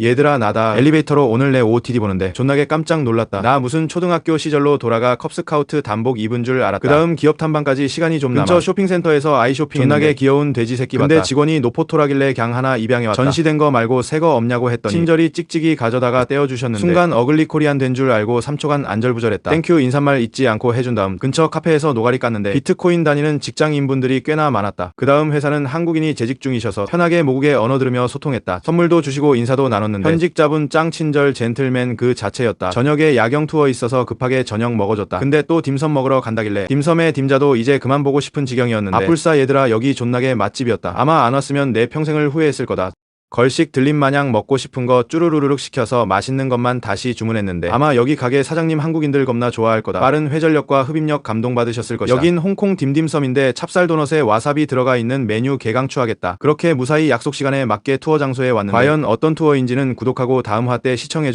얘들아 나 다 엘리베이터로 오늘 내 OOTD 보는데 존나게 깜짝 놀랐다. 나 무슨 초등학교 시절로 돌아가 컵스카우트 담복 입은 줄 알았다. 그 다음 기업 탐방까지 시간이 좀 남아. 근처 쇼핑센터에서 아이쇼핑 존나게 귀여운 돼지 새끼 근데 직원이 노포토라길래 갱 하나 입양해 왔다. 전시된 거 말고 새 거 없냐고 했더니 친절히 찍찍이 가져다가 떼어주셨는데 순간 어글리 코리안 된 줄 알고 3초간 안절부절했다. 땡큐 인사말 잊지 않고 해준 다음 근처 카페에서 노가리 깠는데 비트코인 다니는 직장인분들이 꽤나 많았다. 그 다음 회사는 한국인이 재직 중이셔서 편하게 모국에 언어 들으며 소통했다. 선물도 주시고 인사도 나눴 는데 현직자분 짱 친절 젠틀맨 그 자체였다. 저녁에 야경 투어 있어서 급하게 저녁 먹어줬다. 근데 또 딤섬 먹으러 간다길래 딤섬의 딤자도 이제 그만 보고 싶은 지경이었는데 아뿔싸 얘들아 여기 존나게 맛집이었다. 아마 안 왔으면 내 평생을 후회했을 거다 걸식 들림 마냥 먹고 싶은 거 쭈루루룩 시켜서 맛있는 것만 다시 주문했는데 아마 여기 가게 사장님 한국인들 겁나 좋아할 거다. 빠른 회전력과 흡입력 감동받으셨을 것이다. 여긴 홍콩 딤딤섬인데 찹쌀 도넛에 와사비 들어가 있는 메뉴 개강추하겠다. 그렇게 무사히 약속 시간에 맞게 투어 장소에 왔는데 과연 어떤 투어인지는 구독하고 다음 화 때 시청해줘.